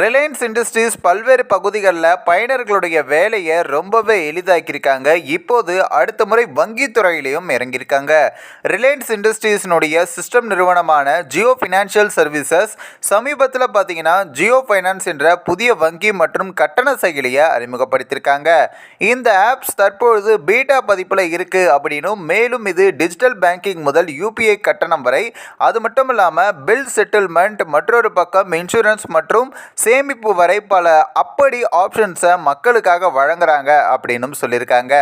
Reliance industries பல்வேறு பகுதிகளில் பயனர்களுடைய வேலையை ரொம்பவே எளிதாக்கியிருக்காங்க. இப்போது அடுத்த முறை வங்கித்துறையிலையும் இறங்கியிருக்காங்க. ரிலையன்ஸ் இண்டஸ்ட்ரீஸினுடைய சிஸ்டம் நிறுவனமான ஜியோ ஃபினான்ஷியல் சர்வீசஸ் சமீபத்தில் பார்த்தீங்கன்னா ஜியோ ஃபைனான்ஸ் என்ற புதிய வங்கி மற்றும் கட்டண செயலியை அறிமுகப்படுத்தியிருக்காங்க. இந்த ஆப்ஸ் தற்பொழுது பீட்டா பதிப்பில் இருக்குது அப்படின்னும் மேலும் இது டிஜிட்டல் பேங்கிங் முதல் யூபிஐ கட்டணம் வரை அது மட்டும் இல்லாமல் பில் செட்டில்மெண்ட் மற்றொரு பக்கம் இன்சூரன்ஸ் மற்றும் சேமிப்பு வரை பல அப்படி ஆப்ஷன்ஸை மக்களுக்காக வழங்குறாங்க அப்படின்னும் சொல்லியிருக்காங்க.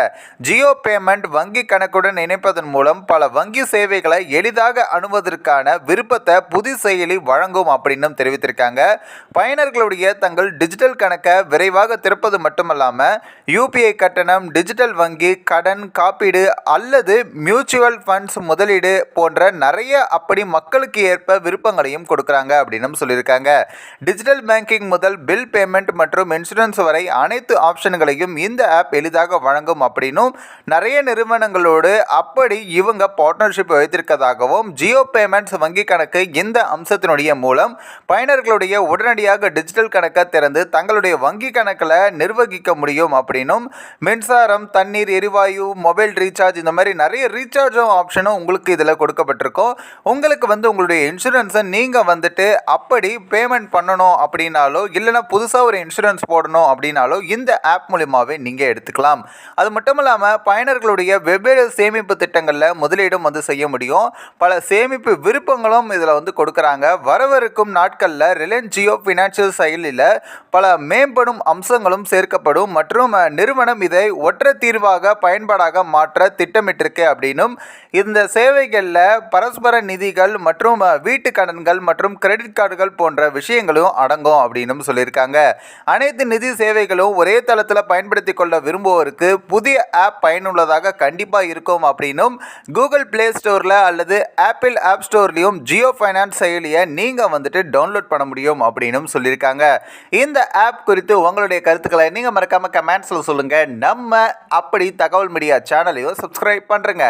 ஜியோ பேமெண்ட் வங்கி கணக்குடன் இணைப்பதன் மூலம் பல வங்கி சேவைகளை எளிதாக அணுவதற்கான விருப்பத்தை புது செயலி வழங்கும் அப்படின்னும் தெரிவித்திருக்காங்க. பயனர்களுடைய தங்கள் டிஜிட்டல் கணக்கை விரைவாக திறப்பது மட்டுமல்லாமல் யூபிஐ கட்டணம் டிஜிட்டல் வங்கி கடன் காப்பீடு அல்லது மியூச்சுவல் ஃபண்ட்ஸ் முதலீடு போன்ற நிறைய அப்படி மக்களுக்கு ஏற்ப விருப்பங்களையும் கொடுக்குறாங்க அப்படின்னும் சொல்லியிருக்காங்க. டிஜிட்டல் பேங்க் பேங்கிங் முதல் பில் பேமெண்ட் மற்றும் இன்சூரன்ஸ் வரை அனைத்து ஆப்ஷன்களையும் இந்த ஆப் எளிதாக வழங்கும் அப்படின்னும் நிறைய நிறுவனங்களோடு அப்படி இவங்க பார்ட்னர்ஷிப் வைத்திருக்கதாகவும் ஜியோ பேமெண்ட்ஸ் வங்கி கணக்கு இந்த அம்சத்தினுடைய மூலம் பயனர்களுடைய உடனடியாக டிஜிட்டல் கணக்கை திறந்து தங்களுடைய வங்கி கணக்கில் நிர்வகிக்க முடியும் அப்படின்னும் மின்சாரம் தண்ணீர் எரிவாயு மொபைல் ரீசார்ஜ் இந்த மாதிரி நிறைய ரீசார்ஜும் ஆப்ஷனும் உங்களுக்கு இதில் கொடுக்கப்பட்டிருக்கும். உங்களுக்கு வந்து உங்களுடைய இன்சூரன்ஸை நீங்கள் வந்துட்டு அப்படி பேமெண்ட் பண்ணணும் அப்படின்னு அப்படின்னாலோ இல்லைனா புதுசாக ஒரு இன்சூரன்ஸ் போடணும் அப்படின்னாலோ இந்த ஆப் மூலிமாவே நீங்கள் எடுத்துக்கலாம். அது மட்டும் இல்லாமல் பயனர்களுடைய வெவ்வேறு சேமிப்பு திட்டங்களில் முதலீடும் வந்து செய்ய முடியும். பல சேமிப்பு விருப்பங்களும் இதில் வந்து கொடுக்குறாங்க. வரவிருக்கும் நாட்களில் ரிலையன்ஸ் ஜியோ ஃபினான்ஷியல் செயலில் பல மேம்படும் அம்சங்களும் சேர்க்கப்படும் மற்றும் நிறுவனம் இதை ஒற்றை தீர்வாக பயன்பாடாக மாற்ற திட்டமிட்டிருக்கு அப்படின்னும் இந்த சேவைகளில் பரஸ்பர நிதிகள் மற்றும் வீட்டு கடன்கள் மற்றும் கிரெடிட் கார்டுகள் போன்ற விஷயங்களும் அடங்கும். அப்படின்னும் சொல்லியிருக்காங்க. அனைத்து நிதி சேவைகளும் ஒரே தளத்தில் பயன்படுத்தி கொள்ள விரும்புவோருக்கு புதிய ஆப் பயனுள்ளதாக கண்டிப்பாக இருக்கும் அப்படின்னும் கூகுள் ப்ளே ஸ்டோரில் அல்லது ஆப்பிள் ஆப் ஸ்டோர்லேயும் ஜியோ ஃபைனான்ஸ் செயலியை நீங்கள் வந்துட்டு டவுன்லோட் பண்ண முடியும் அப்படின்னும் சொல்லியிருக்காங்க. இந்த ஆப் குறித்து உங்களுடைய கருத்துக்களை நீங்கள் மறக்காமல் கமெண்ட்ஸில் சொல்லுங்கள் நம்ம அப்படி தகவல் மீடியா சேனலையும் சப்ஸ்கிரைப் பண்ணுறேங்க